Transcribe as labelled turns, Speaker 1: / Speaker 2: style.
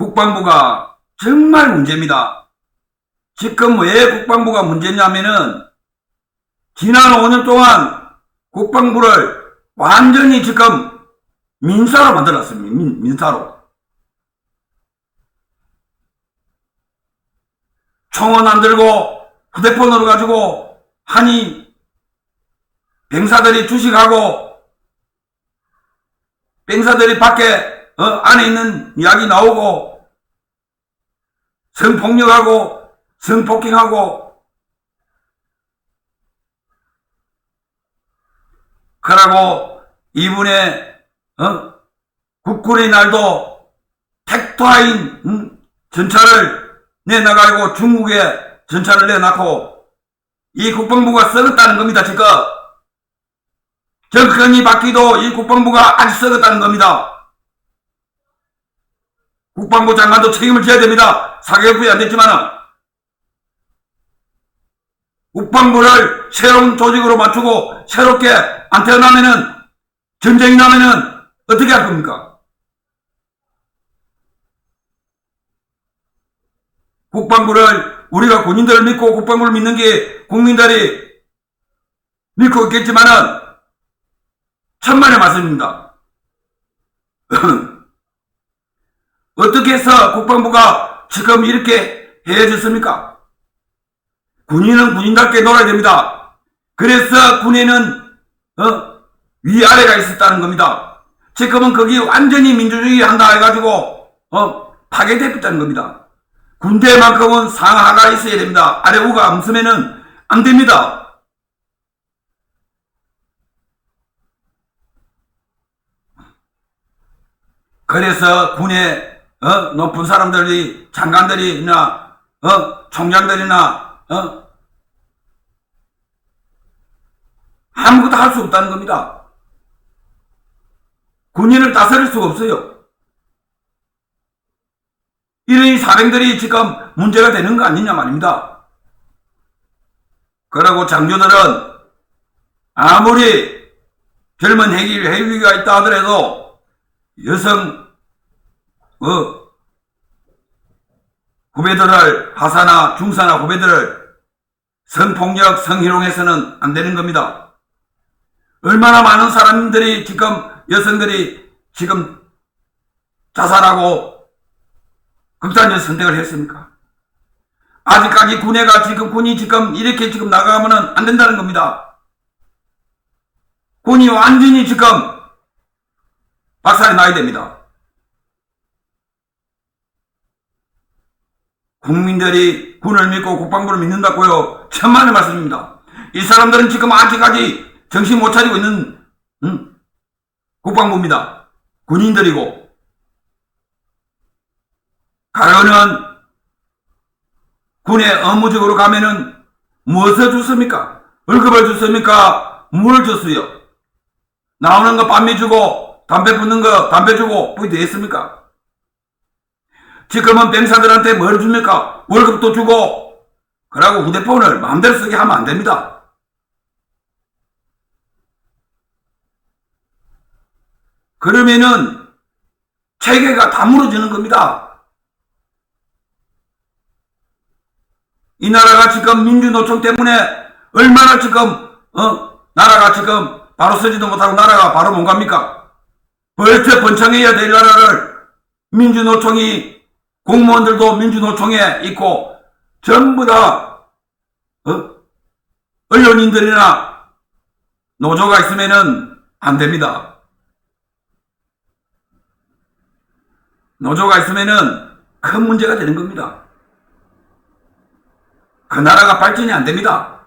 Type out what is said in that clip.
Speaker 1: 국방부가 정말 문제입니다. 지금 왜 국방부가 문제냐면은 지난 5년 동안 국방부를 완전히 지금 민사로 만들었습니다. 민, 민사로. 총은 안 들고 휴대폰으로 가지고 하니 병사들이 주식하고 병사들이 밖에 어, 안에 있는 이야기 나오고 성폭력하고 성폭행하고 그러고 이분의 어? 국군의 날도 택토하인 음, 전차를 내나가고 중국에 전차를 내놓고 이 국방부가 썩었다는 겁니다 지금. 정권이 바뀌도 이 국방부가 아직 썩었다는 겁니다 국방부 장관도 책임을 져야 됩니다. 4개월 후에 안 됐지만은. 국방부를 새로운 조직으로 맞추고 새롭게 안 태어나면은 전쟁이 나면은 어떻게 할 겁니까? 국방부를 우리가 군인들을 믿고 국방부를 믿는 게 국민들이 믿고 있겠지만은 천만의 말씀입니다. 어떻게 해서 국방부가 지금 이렇게 해줬습니까? 군인은 군인답게 놀아야 됩니다. 그래서 군에는 어? 위아래가 있었다는 겁니다. 지금은 거기 완전히 민주주의 한다 해가지고 어? 파괴됐다는 겁니다. 군대만큼은 상하가 있어야 됩니다. 아래 우가 없으면은 안 됩니다. 그래서 군에 어? 높은 사람들이 장관들이나 어? 총장들이나 어? 아무것도 할 수 없다는 겁니다. 군인을 다스릴 수가 없어요. 이런 사병들이 지금 문제가 되는 거 아니냐 말입니다. 그러고 장교들은 아무리 젊은 해기, 해위가 있다 하더라도 여성 어, 후배들을 하사나 중사나 후배들을 성폭력, 성희롱해서는 안 되는 겁니다. 얼마나 많은 사람들이 지금 여성들이 지금 자살하고 극단적 선택을 했습니까? 아직까지 군애가 지금 군이 지금 이렇게 지금 나가면은 안 된다는 겁니다. 군이 완전히 지금 박살이 나야 됩니다. 국민들이 군을 믿고 국방부를 믿는다고요. 천만의 말씀입니다. 이 사람들은 지금 아직까지 정신 못 차리고 있는 음? 국방부입니다. 군인들이고 가면은 군에 업무적으로 가면은 무엇을 줬습니까? 월급을 줬습니까? 뭘 줬어요? 나오는 거 밤에 주고 담배 붙는 거 담배 주고 그게 됐습니까? 지금은 병사들한테 뭘 줍니까? 월급도 주고 그러고 휴대폰을 마음대로 쓰게 하면 안 됩니다. 그러면은 체계가 다 무너지는 겁니다. 이 나라가 지금 민주노총 때문에 얼마나 지금 어 나라가 지금 바로 서지도 못하고 나라가 바로 못 갑니까? 벌써 번창해야 될 나라를 민주노총이 공무원들도 민주노총에 있고 전부 다 어? 언론인들이나 노조가 있으면은 안 됩니다. 노조가 있으면은 큰 문제가 되는 겁니다. 그 나라가 발전이 안 됩니다.